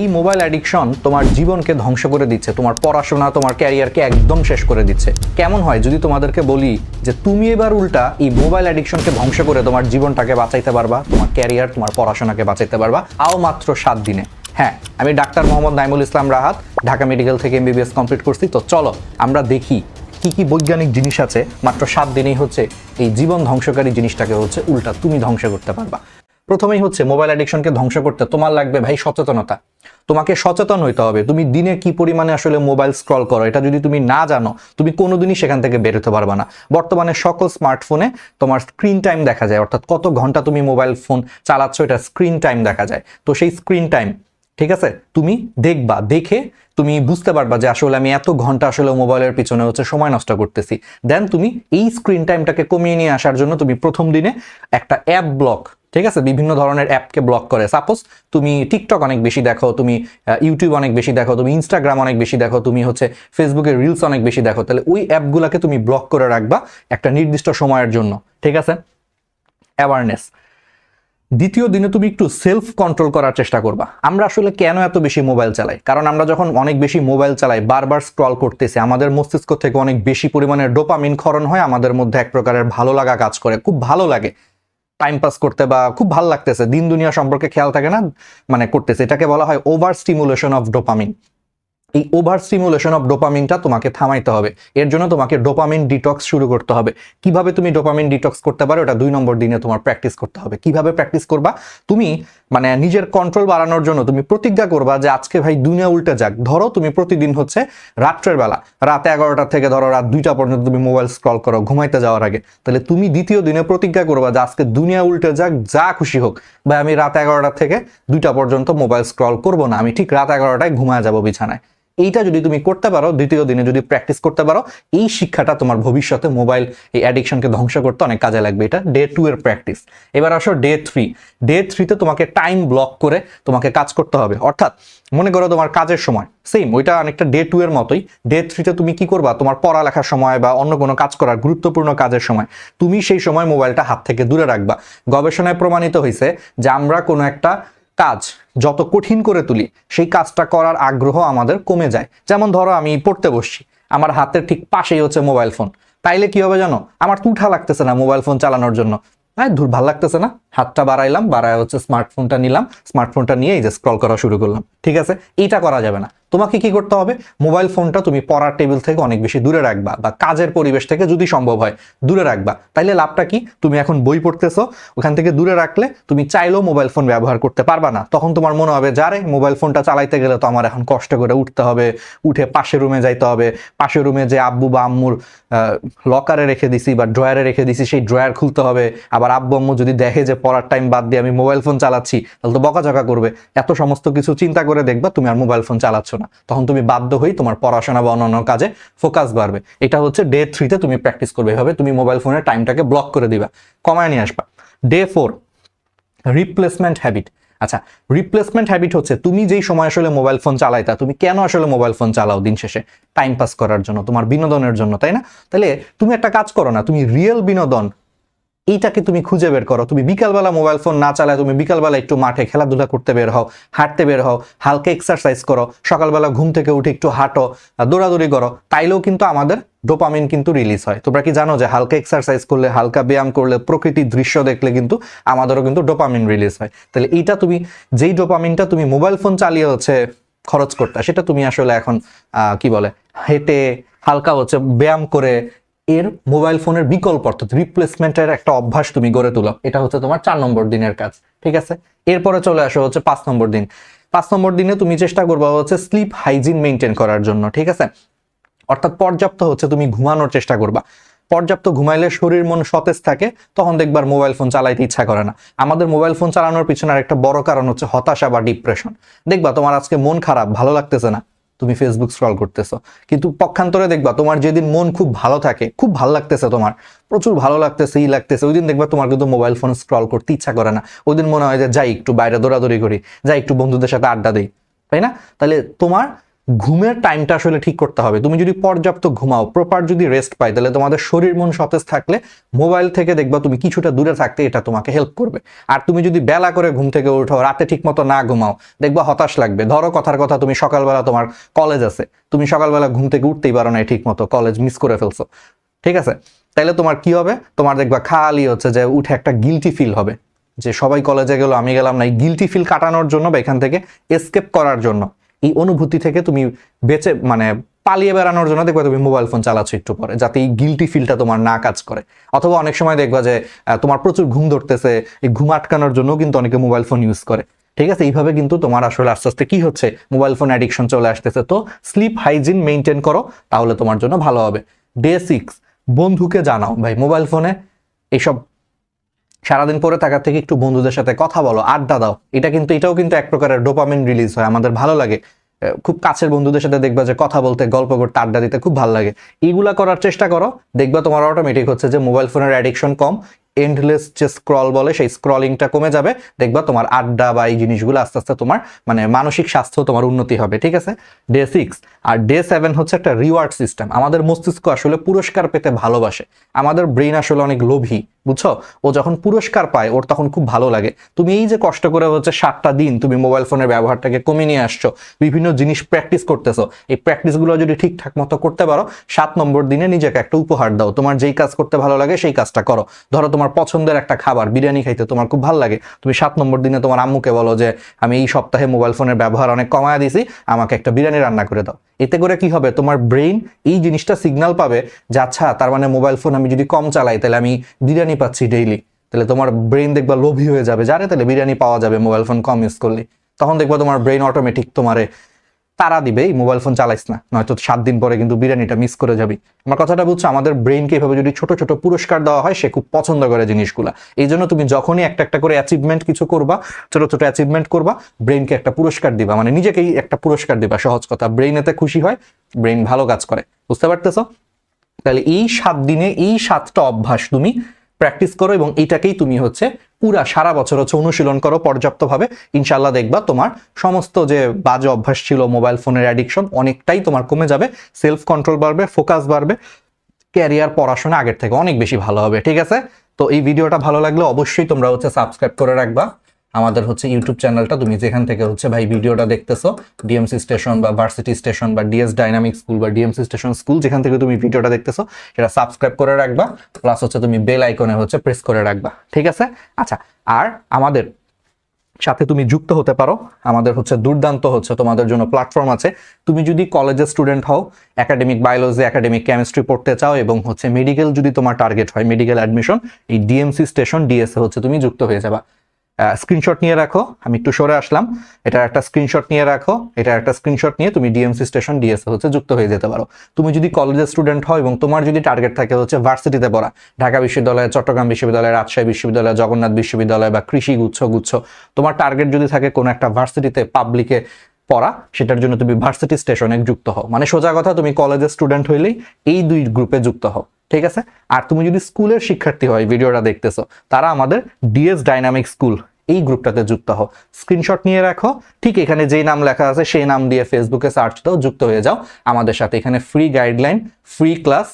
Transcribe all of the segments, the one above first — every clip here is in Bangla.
এই মোবাইল অ্যাডিকশন তোমার জীবনকে ধ্বংস করে দিচ্ছে, তোমার পড়াশোনা, তোমার ক্যারিয়ারকে একদম শেষ করে দিচ্ছে। কেমন হয় যদি তোমাদেরকে বলি যে তুমি এবার উল্টা এই মোবাইল অ্যাডিকশনকে ধ্বংস করে তোমার জীবনটাকে বাঁচাইতে পারবা, তোমার ক্যারিয়ার, তোমার পড়াশোনাকে বাঁচাইতে পারবা, আও মাত্র সাত দিনে। হ্যাঁ আমি ডাক্তার মোহাম্মদ নাইমুল ইসলাম রাহাত, ঢাকা মেডিকেল থেকে এমবিবিএস কমপ্লিট করছি। তো চলো, আমরা দেখি কি কি বৈজ্ঞানিক জিনিস আছে, মাত্র সাত দিনেই হচ্ছে এই জীবন ধ্বংসকারী জিনিসটাকে হচ্ছে উল্টা তুমি ধ্বংস করতে পারবা। প্রথমেই হচ্ছে মোবাইল অ্যাডিকশনকে ধ্বংস করতে তোমার লাগবে ভাই সচেতনতা। তোমাকে সচেতন হইতে হবে। তুমি দিনে কি পরিমাণে আসলে মোবাইল স্ক্রল করো, এটা যদি তুমি না জানো, তুমি কোনোদিনই সেখান থেকে বের হতে পারবে না। বর্তমানে সকল স্মার্টফোনে তোমার স্ক্রিন টাইম দেখা যায়, অর্থাৎ কত ঘণ্টা তুমি মোবাইল ফোন চালাচ্ছ, এটা স্ক্রিন টাইম দেখা যায়। তো সেই স্ক্রিন টাইম ঠিক আছে? তুমি দেখবা, দেখে তুমি বুঝতে পারবা যে আসলে আমি এত ঘণ্টা আসলে মোবাইলের পিছনে হচ্ছে সময় নষ্ট করতেছি। দেন তুমি এই স্ক্রিন টাইমটাকে কমিয়ে নিয়ে আসার জন্য তুমি প্রথম দিনে একটা অ্যাপ ব্লক ঠিক আছে? বিভিন্ন ধরনের অ্যাপকে ব্লক করে। সাপোজ তুমি টিকটক অনেক বেশি দেখো, তুমি ইউটিউব অনেক বেশি দেখো, তুমি ইনস্টাগ্রাম অনেক বেশি দেখো, তুমি হচ্ছে ফেসবুকে রিলস অনেক বেশি দেখো, তাহলে ওই অ্যাপগুলোকে তুমি ব্লক করে রাখবা একটা নির্দিষ্ট সময়ের জন্য। ঠিক আছে? অ্যাওয়ারনেস দ্বিতীয় দিনে তুমি একটু সেলফ কন্ট্রোল করার চেষ্টা করবা। আমরা আসলে কেন এত বেশি মোবাইল চালাই? কারণ আমরা যখন অনেক বেশি মোবাইল চালাই, বারবার স্ক্রল করতেছি, আমাদের মস্তিষ্ক থেকে অনেক বেশি পরিমাণে ডোপামিন ক্ষরণ হয়, আমাদের মধ্যে এক প্রকারের ভালো লাগা কাজ করে, খুব ভালো লাগে। টাইম পাস করতে বা খুব ভালো লাগতেছে। দিন দুনিয়া সম্পর্কে খেয়াল থাকে না? মানে করতেছে। এটাকে বলা হয় ওভার স্টিমুলেশন অফ ডোপামিন এই ওভার স্টিমুলেশন অফ ডোপামিনটা তোমাকে থামাইতে হবে। এর জন্য তোমাকে ডোপামিন ডিটক্স শুরু করতে হবে। কীভাবে তুমি ডোপামিন ডিটক্স করতে পারো এটা দুই নম্বর দিনে তোমার প্র্যাকটিস করতে হবে। কীভাবে প্র্যাকটিস করবা? তুমি মানে নিজের কন্ট্রোল বাড়ানোর জন্য তুমি প্রতিজ্ঞা করবা যে আজকে ভাই দুনিয়া উল্টে যাক। ধরো তুমি প্রতিদিন হচ্ছে রাত্রের বেলা, রাত এগারোটা থেকে ধরো রাত দুইটা পর্যন্ত তুমি মোবাইল স্ক্রল করো ঘুমাইতে যাওয়ার আগে। তাহলে তুমি দ্বিতীয় দিনে প্রতিজ্ঞা করবা যে আজকে দুনিয়া উল্টে যাক, যা খুশি হোক। বা আমি রাত এগারোটা থেকে দুইটা পর্যন্ত মোবাইল স্ক্রল করব না, আমি ঠিক রাত এগারোটায় ঘুমায় যাব বিছানায়। এইটা যদি তুমি করতে পারো, দ্বিতীয় দিনে যদি প্র্যাকটিস করতে পারো, এই শিক্ষাটা তোমার ভবিষ্যতে মোবাইল এই অ্যাডিকশনকে ধ্বংস করতে অনেক কাজে লাগবে। এটা ডে টু এর প্র্যাকটিস এবার আসো ডে থ্রি ডে থ্রিতে তোমাকে টাইম ব্লক করে তোমাকে কাজ করতে হবে। অর্থাৎ মনে করো তোমার কাজের সময় সেম ওইটা অনেকটা ডে টু এর মতোই। ডে থ্রিতে তুমি কি করবা? তোমার পড়ালেখার সময় বা অন্য কোনো কাজ করার গুরুত্বপূর্ণ কাজের সময়। তুমি সেই সময় মোবাইলটা হাত থেকে দূরে রাখবা। গবেষণায় প্রমাণিত হয়েছে যে আমরা কোনো একটা কাজ যত কঠিন করে তুলি, সেই কাজটা করার আগ্রহ আমাদের কমে যায়। যেমন ধরো আমি পড়তে বসছি, আমার হাতের ঠিক পাশেই হচ্ছে মোবাইল ফোন তাইলে কি হবে জানো? আমার তুঠা লাগতেছে না মোবাইল ফোন চালানোর জন্য। হ্যাঁ ধুর, ভালো লাগতেছে না? হাতটা বাড়াইলাম, বাড়ায় হচ্ছে স্মার্টফোনটা নিলাম স্মার্টফোনটা নিয়ে এই যে স্ক্রল করা শুরু করলাম। ঠিক আছে? এইটা করা যাবে না। তোমাকে কি করতে হবে? মোবাইল ফোনটা তুমি পড়ার টেবিল থেকে অনেক বেশি দূরে রাখবা বা কাজের পরিবেশ থেকে যদি সম্ভব হয়, দূরে রাখবা। তাইলে লাভটা কি? তুমি এখন বই পড়তেছো, ওখান থেকে দূরে রাখলে তুমি চাইলেও মোবাইল ফোন ব্যবহার করতে পারবা না। তখন তোমার মনে হবে যারে মোবাইল ফোনটা চালাইতে গেলে তো আমার এখন কষ্ট করে উঠতে হবে, উঠে পাশের রুমে যাইতে হবে। পাশের রুমে যে আব্বু বা আম্মুর লকারে রেখে দিছি বা ড্রয়ারে রেখে দিছি, সেই ড্রয়ার খুলতে হবে। আবার আব্বু, আম্মু যদি দেখে যে পড়ার টাইম বাদ দিয়ে আমি মোবাইল ফোন চালাচ্ছি, তাহলে তো বকাঝকা করবে। এত সমস্ত কিছু চিন্তা করে দেখবা তুমি আর মোবাইল ফোন চালাচ্ছ না। তখন তুমি বাধ্য হই তোমার পড়াশোনা বা অন্যান্য কাজে ফোকাস বাড়বে। এটা হচ্ছে ডে থ্রিতে তুমি প্র্যাকটিস করবে। এভাবে তুমি মোবাইল ফোনের টাইমটাকে ব্লক করে দিবা। কমায় নিয়ে আসবা। ডে ফোর রিপ্লেসমেন্ট হ্যাবিট আচ্ছা রিপ্লেসমেন্ট হ্যাবিট হচ্ছে তুমি যেই সময় আসলে মোবাইল ফোন চালাইতা তুমি কেন আসলে মোবাইল ফোন চালাও দিন শেষে? টাইম পাস করার জন্য, তোমার বিনোদনের জন্য, তাই না? তাহলে তুমি একটা কাজ করো না, তুমি রিয়েল বিনোদন এইটাকে তুমি খুঁজে বের করো। তুমি বিকালবেলা মোবাইল ফোন না চালায় তুমি বিকালবেলা একটু মাঠে খেলাধুলা করতে বের হও, হাঁটতে বের হও, হালকা এক্সারসাইজ করো, সকালবেলা ঘুম থেকে উঠে একটু হাঁটো, দৌড়াদৌড়ি করো, তাইলেও কিন্তু আমাদের ডোপামিন কিন্তু রিলিজ হয়। তোমরা কি জানো যে হালকা এক্সারসাইজ করলে, হালকা ব্যায়াম করলে, প্রকৃতির দৃশ্য দেখলে কিন্তু আমাদেরও কিন্তু ডোপামিন রিলিজ হয়। তাহলে এইটা তুমি, যেই ডোপামিনটা তুমি মোবাইল ফোন চালিয়ে হচ্ছে খরচ করতে, সেটা তুমি আসলে এখন কি বলে, হেঁটে হালকা হচ্ছে ব্যায়াম করে এর মোবাইল ফোনের বিকল্প অর্থাৎ রিপ্লেসমেন্টের একটা অভ্যাস তুমি গড়ে তোলো। এটা হচ্ছে তোমার চার নম্বর দিনের কাজ, ঠিক আছে? এরপরে চলে আসো হচ্ছে পাঁচ নম্বর দিন। পাঁচ নম্বর দিনে তুমি চেষ্টা করবা হচ্ছে স্লিপ হাইজিন মেনটেন করার জন্য, ঠিক আছে? অর্থাৎ পর্যাপ্ত হচ্ছে তুমি ঘুমানোর চেষ্টা করবা। পর্যাপ্ত ঘুমাইলে শরীর মন সতেজ থাকে, তখন দেখবার মোবাইল ফোন চালাইতে ইচ্ছা করে না। আমাদের মোবাইল ফোন চালানোর পিছনে আর একটা বড় কারণ হচ্ছে হতাশা বা ডিপ্রেশন দেখবা তোমার আজকে মন খারাপ, ভালো লাগতেছে না। তুমি ফেসবুক স্ক্রল করতেছো। কিন্তু পক্ষান্তরে দেখবা তোমার যেদিন মন খুব ভালো থাকে, খুব ভালো লাগতেছে তোমার, প্রচুর ভালো লাগতেছে, ই লাগতেছে, ওই দিন দেখবা তোমার কিন্তু মোবাইল ফোন স্ক্রল করতে ইচ্ছা করে না। ওই দিন মনে হয় যে, যাই একটু বাইরে দৌড়াদৌড়ি করি, যাই একটু বন্ধুদের সাথে আড্ডা দিই। তাই না? তাহলে তোমার ঘুমের টাইমটা আসলে ঠিক করতে হবে। তুমি যদি পর্যাপ্ত ঘুমাও প্রপার যদি রেস্ট পাই, তাহলে তোমাদের শরীর মন সতেজ থাকলে মোবাইল থেকে দেখবা তুমি কিছুটা দূরে থাকতে এটা তোমাকে হেল্প করবে। আর তুমি যদি বেলা করে ঘুম থেকে উঠো রাতে ঠিক মতো না ঘুমাও, দেখবা হতাশ লাগবে। ধরো কথার কথা, তুমি সকালবেলা তোমার কলেজ আছে। তুমি সকালবেলা ঘুম থেকে উঠতেই পারো না ঠিক মতো কলেজ মিস করে ফেলছো। ঠিক আছে? তাইলে তোমার কি হবে? তোমার দেখবা খালি হচ্ছে যে উঠে একটা গিলটি ফিল হবে। যে সবাই কলেজে গেল, আমি গেলাম না। এই গিলটি ফিল কাটানোর জন্য বা এখান থেকে এসকেপ করার জন্য অনুভূতি থেকে তুমি বেঁচে মানে পালিয়ে বেড়ানোর জন্য দেখবা তুমি মোবাইল ফোন চালাচ্ছ একটু পরে, যাতে এই গিলটি ফিলটা তোমার না কাজ করে। অথবা অনেক সময় দেখবা যে তোমার প্রচুর ঘুম ধরতেছে, এই ঘুম আটকানোর জন্য কিন্তু অনেকে মোবাইল ফোন ইউজ করে। ঠিক আছে? এইভাবে কিন্তু তোমার আসলে আস্তে আস্তে কি হচ্ছে? মোবাইল ফোন অ্যাডিকশন চলে আসতেছে। তো স্লিপ হাইজিন মেনটেন করো, তাহলে তোমার জন্য ভালো হবে। ডে সিক্স বন্ধুকে জানাও। ভাই মোবাইল ফোনে এইসব সারাদিন পরে থাকার থেকে একটু বন্ধুদের সাথে কথা বলো, আড্ডা দাও। এটা কিন্তু, এটাও কিন্তু এক প্রকারের ডোপামিন রিলিজ হয়, আমাদের ভালো লাগে। খুব কাছের বন্ধুদের সাথে দেখবা যে কথা বলতে, গল্প করতে, আড্ডা দিতে খুব ভালো লাগে। এইগুলা করার চেষ্টা করো, দেখবা তোমার অটোমেটিক হচ্ছে যে মোবাইল ফোনের অ্যাডিকশন কম এন্ডলেস যে স্ক্রল বলে সেই স্ক্রলিংটা কমে যাবে, দেখবা তোমার আড্ডা বা এই জিনিসগুলো আস্তে আস্তে তোমার মানে মানসিক স্বাস্থ্য তোমার উন্নতি হবে, ঠিক আছে? ডে সিক্স আর ডে সেভেন হচ্ছে একটা রিওয়ার্ড সিস্টেম আমাদের মস্তিষ্ক আসলে পুরস্কার পেতে ভালোবাসে। আমাদের ব্রেন আসলে অনেক লোভী। বুঝছ? ও যখন পুরস্কার পায়, ওর তখন খুব ভালো লাগে। তুমি এই যে কষ্ট করে হচ্ছে সাতটা দিন তুমি মোবাইল ফোনের ব্যবহারটাকে কমিয়ে নিয়ে আসছো, বিভিন্ন জিনিস প্র্যাকটিস করতেছো, এই প্র্যাকটিসগুলো যদি ঠিকঠাক মতো করতে পারো, সাত নম্বর দিনে নিজেকে একটা উপহার দাও। তোমার যেই কাজ করতে ভালো লাগে, সেই কাজটা করো। ধরো তোমার পছন্দের একটা খাবার, বিরিয়ানি খাইতে তোমার খুব ভালো লাগে। তুমি সাত নম্বর দিনে তোমার আম্মুকে বলো যে, আমি এই সপ্তাহে মোবাইল ফোনের ব্যবহার অনেক কমায় দিছি, আমাকে একটা বিরিয়ানি রান্না করে দাও। এতে করে কি হবে? তোমার ব্রেইন এই জিনিসটা সিগনাল পাবে যে আচ্ছা তার মানে মোবাইল ফোন আমি যদি কম চালাই, তাহলে আমি বিরিয়ানি পাচ্ছি ডেইলি তাহলে তোমার ব্রেইন দেখবা লোভী হয়ে যাবে। যারে তাহলে বিরিয়ানি পাওয়া যাবে মোবাইল ফোন কম ইউজ করলে। তখন দেখবা তোমার ব্রেইন অটোমেটিক তোমারে তারা দিবে, এই মোবাইল ফোন চালাইস না। নয়তো সাত দিন পরে কিন্তু বিরিয়ানিটা মিস করে যাবি। আমার কথাটা বুঝছ, আমাদের ব্রেনকে এভাবে যদি ছোট ছোট পুরস্কার দেওয়া হয়, সে খুব পছন্দ করে জিনিসগুলা। এই জন্য তুমি যখনই একটা একটা করে অ্যাচিভমেন্ট কিছু করবা, ছোট ছোট অ্যাচিভমেন্ট করবা ব্রেনকে একটা পুরস্কার দিবা। মানে নিজেকেই একটা পুরস্কার দিবা, সহজ কথা। ব্রেন এতে খুশি হয় ব্রেন ভালো কাজ করে। বুঝতে পারতেছো? তাহলে এই সাত দিনে, এই সাতটা অভ্যাস তুমি প্র্যাকটিস করো এবং এটাকেই তুমি হচ্ছে পুরা সারা বছর হচ্ছে অনুশীলন করো, পর্যাপ্তভাবে। ইনশাল্লাহ দেখবা তোমার সমস্ত যে বাজে অভ্যাস ছিল, মোবাইল ফোনের অ্যাডিকশন অনেকটাই তোমার কমে যাবে সেলফ কন্ট্রোল বাড়বে ফোকাস বাড়বে ক্যারিয়ার পড়াশোনা আগের থেকে অনেক বেশি ভালো হবে, ঠিক আছে? তো এই ভিডিওটা ভালো লাগলে অবশ্যই তোমরা হচ্ছে সাবস্ক্রাইব করে রাখবা। আমাদের হচ্ছে ইউটিউব চ্যানেলটা তুমি যেখান থেকে হচ্ছে ভাই ভিডিওটা দেখতেছো ডিএমসি স্টেশন বা ভার্সিটি স্টেশন বা ডিএস ডাইনামিক স্কুল বা ডিএমসি স্টেশন স্কুল যেখান থেকে তুমি ভিডিওটা দেখতেছো, সেটা সাবস্ক্রাইব করে রাখবা প্লাস হচ্ছে তুমি বেল আইকনে হচ্ছে প্রেস করে রাখবা, ঠিক আছে? আচ্ছা আর আমাদের সাথে তুমি যুক্ত হতে পারো, আমাদের হচ্ছে দুর্দান্ত হচ্ছে তোমাদের জন্য প্ল্যাটফর্ম আছে। তুমি যদি কলেজের স্টুডেন্ট হও একাডেমিক বায়োলজি একাডেমিক কেমিস্ট্রি পড়তে চাও এবং হচ্ছে মেডিকেল যদি তোমার টার্গেট হয় মেডিকেল অ্যাডমিশন এই ডিএমসি স্টেশন ডিএসএ হচ্ছে তুমি যুক্ত হয়ে যাবা। স্ক্রিনশট নিয়ে রাখো। আমি একটু সরে আসলাম। এটার একটা স্ক্রিনশট নিয়ে রাখো। এটার একটা স্ক্রিনশট নিয়ে তুমি ডিএমসি স্টেশন ডিএসএ হচ্ছে যুক্ত হয়ে যেতে পারো। তুমি যদি কলেজের স্টুডেন্ট হও এবং তোমার যদি টার্গেট থাকে হচ্ছে ভার্সিটিতে পড়া, ঢাকা বিশ্ববিদ্যালয়, চট্টগ্রাম বিশ্ববিদ্যালয়, রাজশাহী বিশ্ববিদ্যালয়, জগন্নাথ বিশ্ববিদ্যালয় বা কৃষি গুচ্ছ গুচ্ছ, তোমার টার্গেট যদি থাকে কোনো একটা ভার্সিটিতে পাবলিকে পড়া, সেটার জন্য তুমি ভার্সিটি স্টেশনে যুক্ত হও। মানে সোজা কথা, তুমি কলেজের স্টুডেন্ট হইলেই এই দুই গ্রুপে যুক্ত হও। ঠিক আছে? আর তুমি যদি স্কুলের শিক্ষার্থী হয় ভিডিওটা দেখতেছো, তারা আমাদের ডিএস ডাইনামিক স্কুল এই গ্রুপটাতে যুক্ত হও। স্ক্রিনশট নিয়ে রাখো। ঠিক এখানে যেই নাম লেখা আছে, সেই নাম দিয়ে ফেসবুকে সার্চ দাও যুক্ত হয়ে যাও। আমাদের সাথে এখানে free guideline free class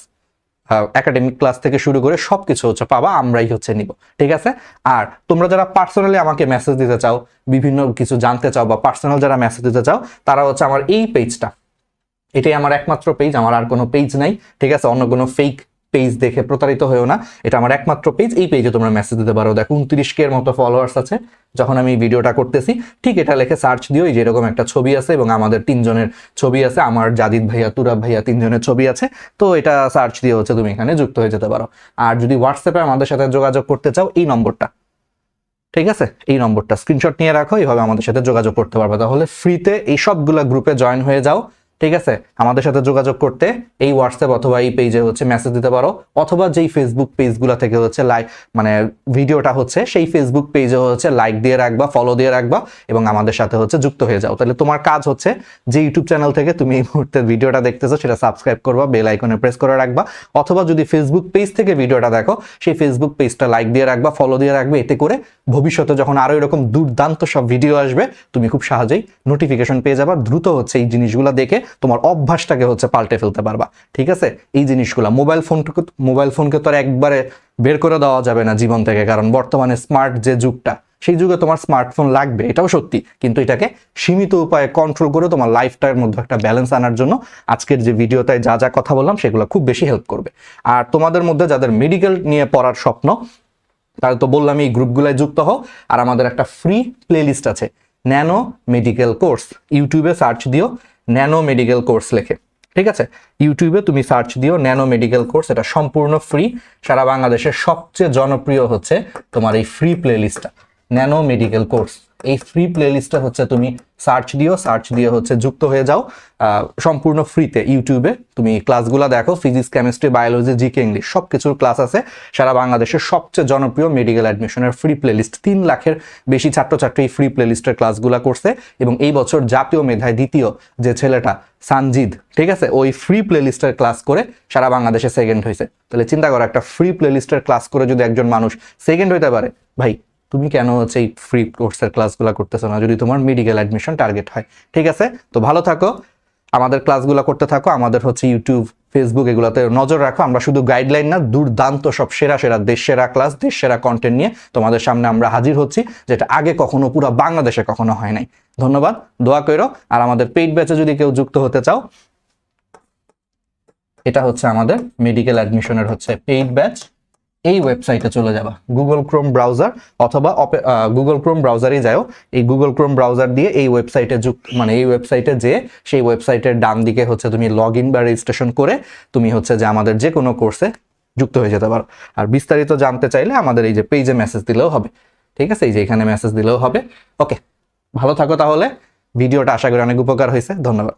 academic class থেকে শুরু করে সব কিছু হচ্ছে পাবা, আমরাই হচ্ছে নিব। ঠিক আছে? আর তোমরা যারা পার্সোনালি আমাকে মেসেজ দিতে চাও, বিভিন্ন কিছু জানতে চাও বা পার্সোনাল যারা মেসেজ দিতে চাও, তারা হচ্ছে আমার এই পেজটা এটাই আমার একমাত্র পেজ আমার আর কোনো পেজ নাই। ঠিক আছে? অন্য কোনো ফেক পেজ দেখে প্রতারিত হয়েও না। এটা আমার একমাত্র পেজ এই পেজে তোমরা মেসেজ দিতে পারো, দেখো উনত্রিশ কে মতো ফলোয়ার্স আছে। যখন আমি ভিডিওটা করতেছি, ঠিক এটা লেখে সার্চ দিও, এই যে এরকম একটা ছবি আছে এবং আমাদের তিনজনের ছবি আছে, আমার জাদিদ ভাইয়া, তুরাব ভাইয়া তিনজনের ছবি আছে। তো এটা সার্চ দিয়ে হচ্ছে তুমি এখানে যুক্ত হয়ে যেতে পারো। আর যদি হোয়াটসঅ্যাপে আমাদের সাথে যোগাযোগ করতে চাও, এই নম্বরটা। ঠিক আছে? এই নম্বরটা। স্ক্রিনশট নিয়ে রাখো, এইভাবে আমাদের সাথে যোগাযোগ করতে পারবে। তাহলে ফ্রিতে এই সবগুলা গ্রুপে জয়েন হয়ে যাও। ঠিক আছে? আমাদের সাথে যোগাযোগ করতে এই হোয়াটসঅ্যাপ অথবা এই পেজে হচ্ছে মেসেজ দিতে পারো। অথবা যেই ফেসবুক পেজগুলো থেকে হচ্ছে লাইক মানে ভিডিওটা হচ্ছে, সেই ফেসবুক পেজে হচ্ছে লাইক দিয়ে রাখবা ফলো দিয়ে রাখবা এবং আমাদের সাথে হচ্ছে যুক্ত হয়ে যাও। তাহলে তোমার কাজ হচ্ছে যে ইউটিউব চ্যানেল থেকে তুমি এই মুহূর্তে ভিডিওটা দেখতেছো, সেটা সাবস্ক্রাইব করবা বেল আইকনে প্রেস করে রাখবা। অথবা যদি ফেসবুক পেজ থেকে ভিডিওটা দেখো, সেই ফেসবুক পেজটা লাইক দিয়ে রাখবা ফলো দিয়ে রাখবে, এতে করে ভবিষ্যতে যখন আরও এরকম দুর্দান্ত সব ভিডিও আসবে, তুমি খুব সহজেই নোটিফিকেশন পেয়ে যাবা। দ্রুত হচ্ছে এই জিনিসগুলো দেখে তোমার অভ্যাসটাকে হচ্ছে পাল্টে ফেলতে পারবা, ঠিক আছে? এই জিনিসগুলো মোবাইল ফোনটুকু মোবাইল ফোনকে তো আর একবারে বের করে দেওয়া যাবে না জীবন থেকে, কারণ বর্তমানে স্মার্ট যে যুগটা, সেই যুগে তোমার স্মার্টফোন লাগবে, এটাও সত্যি। কিন্তু এটাকে সীমিত উপায়ে কন্ট্রোল করে তোমার লাইফটার মধ্যে একটা ব্যালেন্স আনার জন্য আজকের যে ভিডিওটায় যা যা কথা বললাম, সেগুলো খুব বেশি হেল্প করবে। আর তোমাদের মধ্যে যাদের মেডিকেল নিয়ে পড়ার স্বপ্ন, তাহলে তো বললাম এই গ্রুপগুলোয় যুক্ত হও, আর আমাদের একটা ফ্রি প্লেলিস্ট আছে ন্যানো মেডিকেল কোর্স ইউটিউবে সার্চ দিও ন্যানো মেডিকেল কোর্স লেখে। ঠিক আছে? ইউটিউবে তুমি সার্চ দিও ন্যানো মেডিকেল কোর্স, এটা সম্পূর্ণ ফ্রি। সারা বাংলাদেশের সবচেয়ে জনপ্রিয় হচ্ছে তোমার এই ফ্রি প্লেলিস্টটা, ন্যানো মেডিকেল কোর্স। এই ফ্রি প্লেলিস্টটা হচ্ছে তুমি সার্চ দিও সার্চ দিয়ে হচ্ছে যুক্ত হয়ে যাও। সম্পূর্ণ ফ্রিতে ইউটিউবে তুমি ক্লাসগুলো দেখো physics chemistry biology GK English সব কিছুর ক্লাস আছে। সারা বাংলাদেশের সবচেয়ে জনপ্রিয় মেডিকেল অ্যাডমিশনের ফ্রি প্লেলিস্ট তিন লাখের বেশি ছাত্রছাত্রী ফ্রি প্লেলিস্টের ক্লাসগুলো করছে এবং এই বছর জাতীয় মেধায় দ্বিতীয় যে ছেলেটা, সানজিদ, ঠিক আছে? ওই ফ্রি প্লেলিস্টের ক্লাস করে সারা বাংলাদেশে সেকেন্ড হয়েছে। তাহলে চিন্তা করো, একটা ফ্রি প্লেলিস্টের ক্লাস করে যদি একজন মানুষ সেকেন্ড হইতে পারে, ভাই তুমি কেন হচ্ছে এই ফ্রি কোর্সের ক্লাসগুলো করতেছো না? যদি তোমার মেডিকেল অ্যাডমিশন টার্গেট হয়। ঠিক আছে? তো ভালো থাকো। আমাদের ক্লাসগুলো করতে থাকো। আমাদের হচ্ছে ইউটিউব ফেসবুক এগুলোতে নজর রাখো। আমরা শুধু গাইডলাইন না, দুর্দান্ত সব সেরা সেরা দেশ সেরা ক্লাস দেশ সেরা কন্টেন্ট নিয়ে তোমাদের সামনে আমরা হাজির হচ্ছি, যেটা আগে কখনো পুরো বাংলাদেশে কখনো হয় নাই। ধন্যবাদ। দোয়া করো। আর আমাদের পেইড ব্যাচে যদি কেউ যুক্ত হতে চাও, এটা হচ্ছে আমাদের মেডিকেল অ্যাডমিশনের হচ্ছে পেইড ব্যাচ এই ওয়েবসাইটে চলে যাবা। গুগল ক্রোম ব্রাউজার অথবা গুগল ক্রোম ব্রাউজারে যাও এই গুগল ক্রোম ব্রাউজার দিয়ে এই ওয়েবসাইটে যুক্ত মানে এই ওয়েবসাইটে যে সেই ওয়েবসাইটের ডান দিকে হচ্ছে তুমি লগ ইন বা রেজিস্ট্রেশন করে তুমি হচ্ছে যে আমাদের যে কোনো কোর্সে যুক্ত হয়ে যেতে পারো। আর বিস্তারিত জানতে চাইলে আমাদের এই যে পেজে মেসেজ দিলেও হবে। ঠিক আছে? এই যে এখানে মেসেজ দিলেও হবে। ওকে ভালো থাকো তাহলে। ভিডিওটা আশা করি অনেক উপকার হয়েছে। ধন্যবাদ।